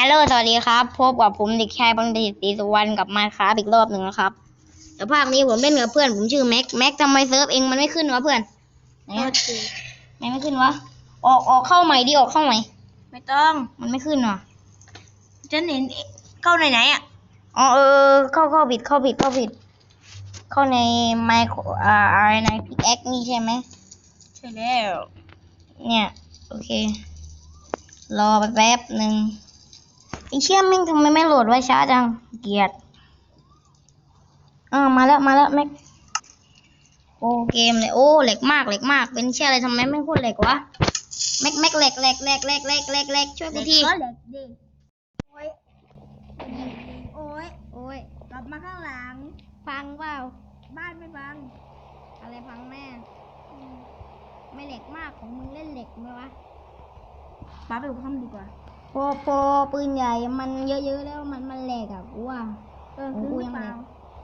ฮัลโหล สวัสดีครับ พบกับผมเด็กชายบังดิตศรีสุวรรณกับมาค้าอีกรอบหนึ่งนะครับ แต่ภาคนี้ผมเล่นกับเพื่อน ผมชื่อแม็ก แม็กทำไมเซิร์ฟเองมันไม่ขึ้นวะเพื่อนไหนอะไหนไม่ขึ้นวะ ออกออกเข้าใหม่ดิออกเข้าใหม่ ไม่ต้อง มันไม่ขึ้นวะฉันเห็นเข้าไหนไหนๆอะ อ๋อเออ เข้าเข้าผิดเข้าผิดเข้าผิด เข้าในไมโครอ่าอะไรในพิกแอคนี่ใช่ไหมใช่แล้ว เนี่ย โอเค รอไปแป๊บหนึ่ง ไอเชี่ยแม่งทำไมไม่โหลดไว้ช้าจัง เกลียดอ่ามาแล้วมาแล้วแม็กโอ้เกมเลยโอ้แหลกมากแหลกมาก เป็นเชี่ยอะไรทำไมแม่งโคตรแหลกวะแม็กแม็กแหลกแหลกแหลกแหลกแหลกแหลกแหลกช่วยกูทีก็เล็กดิโอ้ยโอ้ยโอ้ยกลับมาข้างหลังพังเปล่าบ้านไม่บังอะไรพังแม่อืมไม่แหลกมากของมึงเล่นเหล็กไหมวะป้าไปทำดีกว่า พอพอปืนใหญ่มันเยอะๆแล้วมันมันแหลกอะกูว่าเออของคือกูหรืยังอเปไงล่า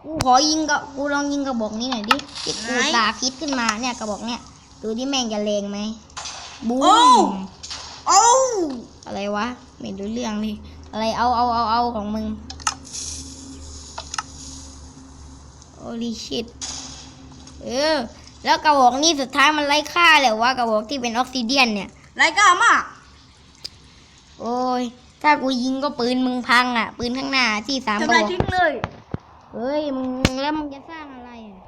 กูขอยิงกับกูลองยิงกระบอกนี้หน่อยดิที่กูไหนสาคิดขึ้นมาเนี่ยกระบอกเนี่ยดูที่แม่งจะเลงไหมบูโอ้มโอ้อะไรวะไม่รู้เรื่องเลยอะไรเอาเอาเอาเอาของมึงโอลิชิตเออ แล้วกระบอกนี้สุดท้ายมันไร้ค่าเลยวะกระบอกที่เป็นออกซิเดียนเนี่ยไรกล้ามาก โอ้ย ถ้ากูยิงก็ปืนมึงพังอะ ปืนข้างหน้าที่สามกทำระลายบอกทิ้งเลย เฮ้ยมึงแล้วมึงจะสร้างอะไรอะ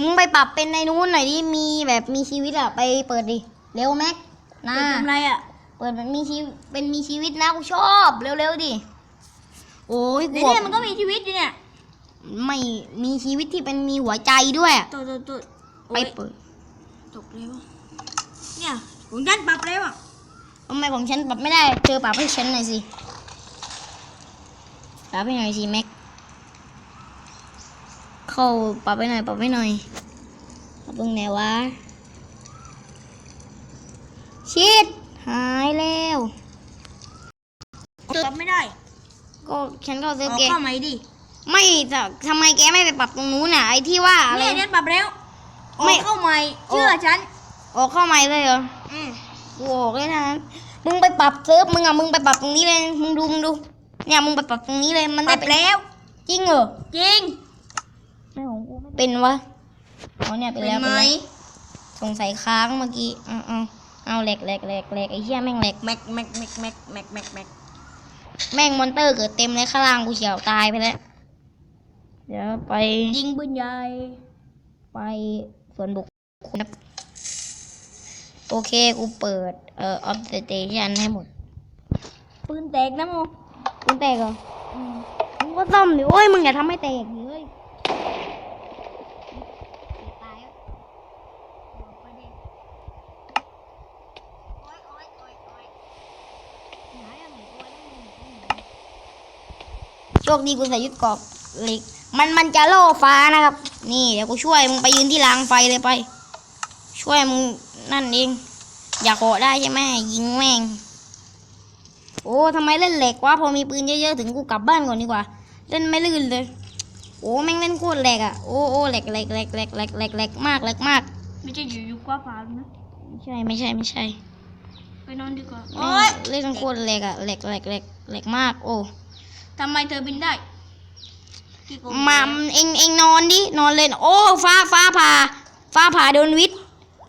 มึงไปปรับเป็นในนู้นหน่อยดิมีแบบมีชีวิตอะไปเปิดดิเร็วแม็กนะเปิดทำไรอะ เปิดแบบมีชีวิตเป็นมีชีวิตนะกูชอบเร็วๆดิ โอ้ยกูเดี๋ยวบอกเนี่ยมันก็มีชีวิตอยู่เนี่ยไม่มีชีวิตที่เป็นมีหัวใจด้วยอะตัวตัวตัวไปเปิด ตกเร็วเนี่ย ของฉันปรับเร็วอะทำไมของฉันปรับไม่ได้ เธอปรับให้ฉันหน่อยสิปรับให้หน่อยสิแม็ก เข้าปรับไปหน่อยปรับไปหน่อยปรับตรงไหนวะ ชิดหายแล้วปรับไม่ได้ ก็ฉันก็อซื้ออกเกมเข้าใหม่ดิ ไม่แต่ทำไมแกไม่ไปปรับตรงนู้นน่ะไอ้ที่ว่าอะไรเนี่ยฉันปรับเร็วออไม่กเข้าใหม่เชื่อฉันออกเข้าใหม่เลยเหรอ อืม กูออกเลยนะ มึงไปปรับเซิร์ฟมึงอะมึงไปปรับตรงนี้เลย มึงดูมึงดู เนี่ยมึงไปปรับตรงนี้เลยมันปได้รับเป็นแล้ว จริงเหรอจริงไม่ของกูไม่เป็นวะอ๋อเนี่ยเป็นเป็นแล้วไหมเป็นแล้วสงสัยค้างเมื่อกี้เอาเอาเอาแหลกแหลกแหลกแหลกไอ้เหี้ยแม่งแหลกแม็กแม็กแม็กแม็กแม็กแม็กแม็กแม่งมอนเตอร์เกิดเต็มเลยข้างล่างกูเฉียวตายไปแล้วเดี๋ยวไปยิงปืนใหญ่ไปส่วนบุคคลนะ โอเค กูเปิด เอ่อออฟสเตชันให้หมด ปืนแตกนะโมมึงแตกเหรอมึงก็ซ่อมดิโอ้ยมึงอย่าทำให้แตกดิเฮ้ยตายแล้วบอกไปดิโอ๊ยโอ๊ยโอ๊ยโอ๊ยหายอะไรโอ๊ยโชคดีกูใส่ยุดเกรอบเหล็ก มันมันจะล่อฟ้านะครับ นี่เดี๋ยวกูช่วยมึงไปยืนที่รางไฟเลยไป ช่วยมึง นั่นเอง อยากโหได้ใช่ไหมยิงแม่ง โอ้ทำไมเล่นเหล็กวะพอมีปืนเยอะๆถึงกูกลับบ้านก่อนดีกว่า เล่นไม่ลื่นเลย โอ้แม่งเล่นโคตรแหลกอะโอ้โอ้แหลกแหลกแหลกแหลกแหลกแหลกแหลกมากแหลกมาก ไม่ใช่อยู่อยู่กว่าฟ้านะไม่ใช่ไม่ใช่ไม่ใช่ ไปนอนดีกว่าแม่โอ๊ยงเล่นโคตรแหลกอะแหลกแหลกแหลกแหลกมาก โอ้ทำไมเธอบินได้ที่โกงมาเองเองนอนดินอนเลยโอ้ฟ้าฟ้าผ่าฟ้าผ่าโดนวิทย์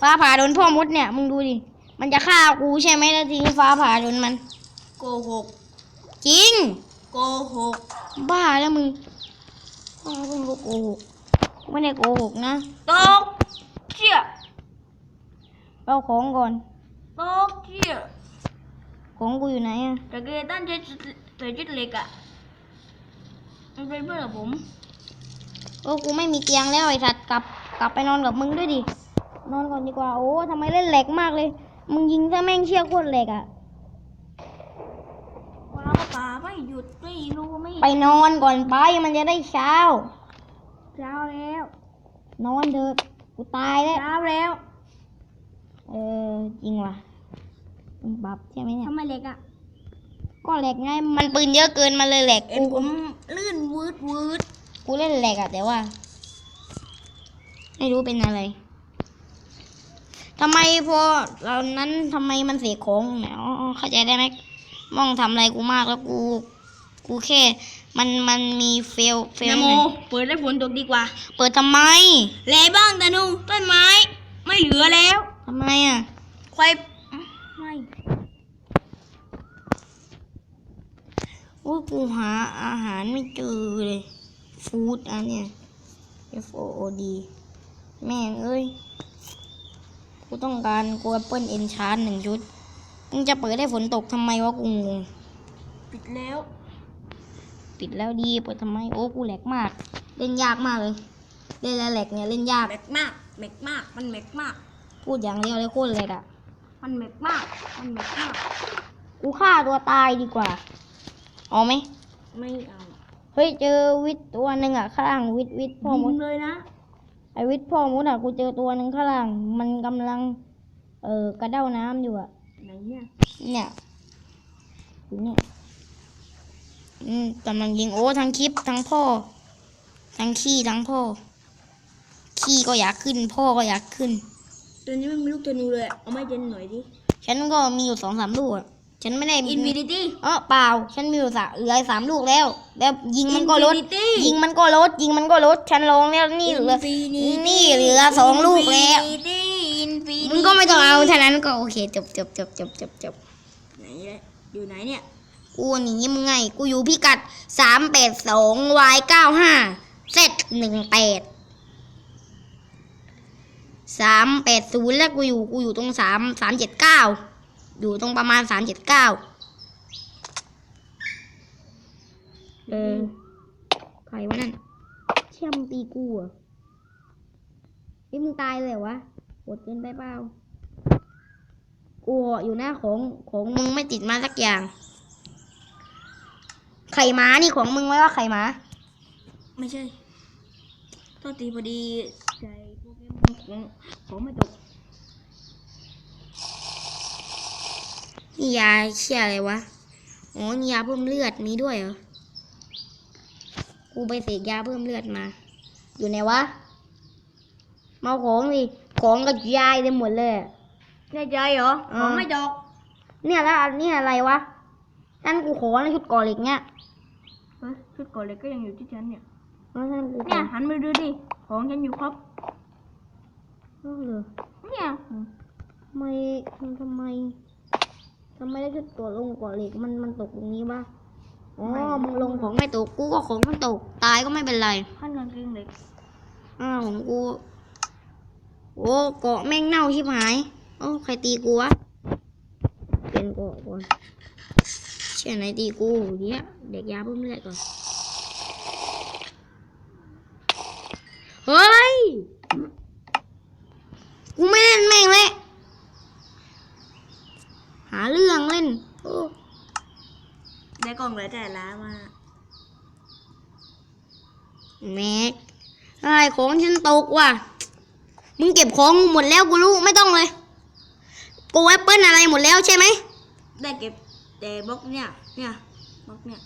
ฟ้าผ่าโดนพ่อมดเนี่ยมึงดูดิ มันจะฆ่ากูใช่ไหมแล้วทีนี้ฟ้าผ่าโดนมัน โกหก จริง โกหก บ้าแล้วมึงบ้าเพิ่งโกหกไม่ได้โกหกนะตกเชี่ยเอาของก่อนตกเชี่ยของกูอยู่ไหนอะแต่เกตันใช้ใส่ชุดเหล็กอะมันเป็นเพื่อนกับผม โอ้กูไม่มีเตียงแล้วไอ้สัตว์กลับกลับไปนอนกับมึงด้วยดิ นอนก่อนดีกว่า โอ้ทำไมเล่นแหลกมากเลย มึงยิงซะแม่งเชี่ยโคตรแหลกอะว้าวป่าไม่หยุดไม่รู้ไม่ไปนอนก่อนไปมันจะได้เช้า เช้าแล้ว นอนเถอะกูตายแล้ว เช้าแล้ว เออจริงว่ะมึงปรับใช่ไหมเนี่ยทำไมเหล็กอะก็แหลกไงมันปืนเยอะเกินมาเลยแหลกเอ็นกูผมลื่นวืดวืด กูเล่นแหลกอะแต่ว่า ไม่รู้เป็นอะไร ททำไมพอเรานั้นทำไมมันเสียของตรงไหนอ๋ออ๋อเข้าใจได้ไหมมองทำอะไรกูมากแล้วกู กูแค่ มันมันมีเฟลเฟลนโมหน่อยเปิดได้ฝนตกดีกว่า เปิดทำไมแลบ้างตานูต้นไม้ ไม่เหลือแล้วทำไมอะควายไม่โอ้ยกูหาอาหารไม่เจอเลยฟู้ดอันเนี้ย F O O D แม่งเอ้ย กูต้องการกูแอปเปิลเอนชาร์หนึ่งชุด มึงจะเปิดได้ฝนตกทำไมวะกูงงปิดแล้ว ปิดแล้วดีเปิดทำไม โอ้กูแหลกมาก เล่นยากมากเลย เล่นแล้วแหลกเนี่ยเล่นยากแม็กมากแม็กมาก มันแม็กมาก พูดอย่างเดียวเลยโคตรแหลกอะ มันแม็กมาก มันแม็กมาก กูฆ่าตัวตายดีกว่า เอาไหม ไม่เอา เฮ้ยเจอวิทย์ตัวหนึ่งอะข้างล่างวิทย์วิทย์พ่อมยิดงเลยนะ ไอวิทย์พ่อมดอะกูเจอตัวหนึ่งข้างล่าง มันกำลัง เออกระเด้าน้ำอยู่อะ ไหนเนี่ยเนี่ยอยู่เนี่ยอืมกำลังยิงโอ้ทั้งคลิปทั้งพ่อ ทั้งขี้ทั้งพ่อ ขี้ก็อยากขึ้น พ่อก็อยากขึ้น ตัวนี้มันมีลูกตัวนูเลยเอาไม้เจนหน่อยดิ ฉันก็มีอยู่สองสามลูกอะ ฉันไม่ได้อินฟินิตี้เออเปล่า ฉันมีอยู่สามเหลือสามลูกแล้ว แล้วยิงมันก็ลด Infinity ยิงมันก็ลด ยิงมันก็ลด ฉันลองแล้วนี่เหลือนี่เหลือสองลูกแล้วมึงก็ไม่ต้องเอาเท่านั้นก็โอเคจบจบจบจบจบจบไหนเนี่ยอยู่ไหนเนี่ยกูหนีมึงไง กูอยู่พิกัดสามแปดสองวายเก้าห้าเซตหนึ่งแปดสามแปดศูนย์แล้วกูอยู่กูอยู่ตรงสามสามเจ็ดเก้า อยู่ตรงประมาณสามเจ็ดเก้าเออใครวะนั่นเชี่ยมงตีกูเหรอะไอ้ยมึงตายเลยเหรอวะโหดเกินไปเปล่ากูอยู่หน้าของของมึงไม่ติดมาสักอย่าง ไข่ม้านี่ของมึงไหมว่าไข่ม้า ไม่ใช่โทษทีพอดีใจโปเกมอนของของไม่ตก นี่ยาเชี่ยอะไรวะอ๋อนี่ยาเพิ่มเลือดมีด้วยเหรอ กูไปเสกยาเพิ่มเลือดมา อยู่ไหนวะ มาเอาของดิของกระจายเต็มหมดเลยอะแน่ใจเหรออ่าของไม่ตกเนี่ยแล้วอันนี้อะไรวะ นั่นกูขอนะชุดก่อเหล็กเนี่ยเฮ้ยชุดก่อนเลยก็ยังอยู่ที่ฉันเนี่ยแล้วนั่นกูขเนี่อยหันมาดูดิ ของฉันอยู่ครบเออเหรอเนี่ยทำไมทำไม ทำไมได้ชุดก่อลงก่อเหล็กมันมันตกตรงนี้ปะอ๋อมึงลงของไม่ตกกูก็ของมันตก ตายก็ไม่เป็นไรขั้นกางเกงเหล็กอ้าวของกู โอ้เกาะแม่งเน่าชิบหายโอ้าใครตีกูวะเปลี่ยนเกาะก่อนเชื่อไหนตีกูเดี๋ยวเด็กยาเพิ่มเลือดก่อน เฮ้ย กูไม่เล่นแม่งเลยหาเรื่องเล่นโอ้ ได้กล่องเหลยแต่ล้ามาแม็กอะไรของฉันตกว่ะ มึงเก็บของหมดแล้วกูรู้ไม่ต้องเลยกูแอปเปิลอะไรหมดแล้วใช่ไหมได้เก็บแต่บล็อกเนี่ย เนี่ยบล็อกเนี่ย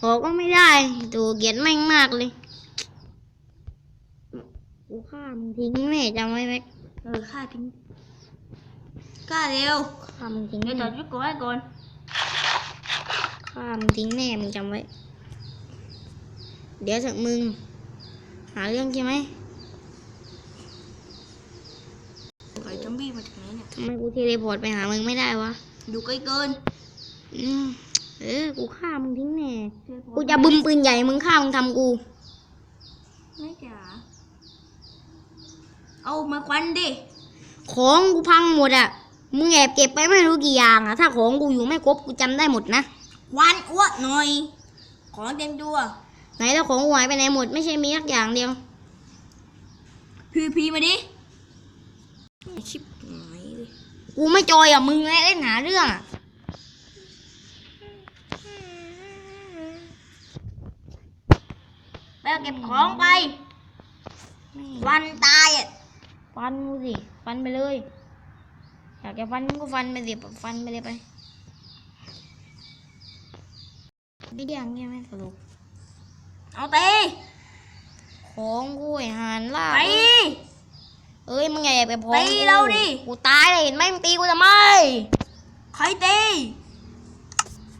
ขอก็ไม่ได้ตัวเกลียดแม่งมากเลยกูฆ่ามึงทิ้งแน่จำไว้แม็กเออฆ่าทิ้งกล้าเร็วฆ่ามึงทิ้งเดี๋ยวจแน่อดชุดก่อนไว้ก่อน ฆ่ามึงทิ้งแน่มึงจำไว้ เดี๋ยวจากมึง หาเรื่องใช่ไหมไข่จัมบี้มาจากไหนเนี่ยทำไมกูเทเลพอร์ตไปหามึงไม่ได้วะ อยู่ใกล้เกิน อืมเออ กูฆ่ามึงทิ้งแน่เทเลพอร์ตกูจะบึมปืนใหญ่มึงฆ่ามึงทำกู ไม่จ๋า เอามาควันดิ ของกูพังหมดอะ มึงแอบเก็บไปไม่รู้กี่อย่างอะ ถ้าของกูอยู่ไม่ครบกูจำได้หมดนะ ควันอ้วกหน่อย ของเต็มตัว ไหนแล้วของกูหายไปไหนหมดไม่ใช่มีสักอย่างเดียวพีพีมาดิชิบหายเลยกูไม่จอยอะมึงเล่นหาเรื่องอะไปเอาเก็บของไป วันตายอะฟันกูสิฟันไปเลย อยากจะฟันก็ฟันไปสิฟันไปเลยไป ไม่เดียงเงี้ยไหมสรุปเอาเตะของกูไอ้หานล่าไป เอ้ยมึงอย่าแอบไปพองตีเราดิ กูตายเลยเห็นไหมมึงตีกูทำไมใครตี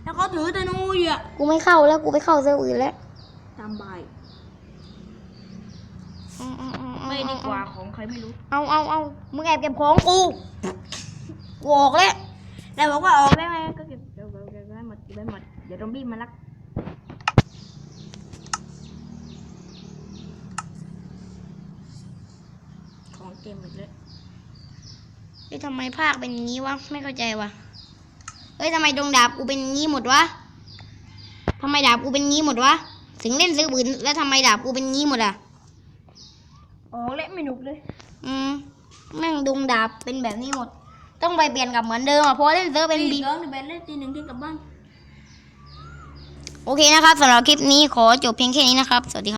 แล้วเขาถือธนูอยู่อะกูไม่เข้าแล้วกูไปเข้าเซิร์อื่นแล้วตามใบายไม่ดีกว่าของใครไม่รู้ เอาเอาเอามึงแอบเก็บของกูกูออกแล้วแล้วบอกว่าออกได้ไหมก็เก็บเก็บเก็บเก็บไว้หมดเก็บไว้หมด เดี๋ยวซอมบี้มาลักของเกมอีกแล้วเฮ้ยทำไมภาคเป็นอย่างนี้วะ ไม่เข้าใจวะเฮ้ยทำไมดวงดาบกูเป็นอย่างนี้หมดวะทำไมดาบกูเป็นอย่างนี้หมดวะ ถึงเล่นซื้อปืนแล้วทำไมดาบกูเป็นอย่างนี้หมดอะออกแล้วไม่หนุกเลย อืมแม่งดวงดาบเป็นแบบนี้หมด ต้องไปเปลี่ยนกับเหมือนเดิมอะเพราะเล่นเซิร์ฟเป็นตีบีสองหนึ่งแบนเล่นตีหนึ่งที่กลับบ้าน โอเคนะครับสำหรับคลิปนี้ขอจบเพียงแค่นี้นะครับ สวัสดีครับ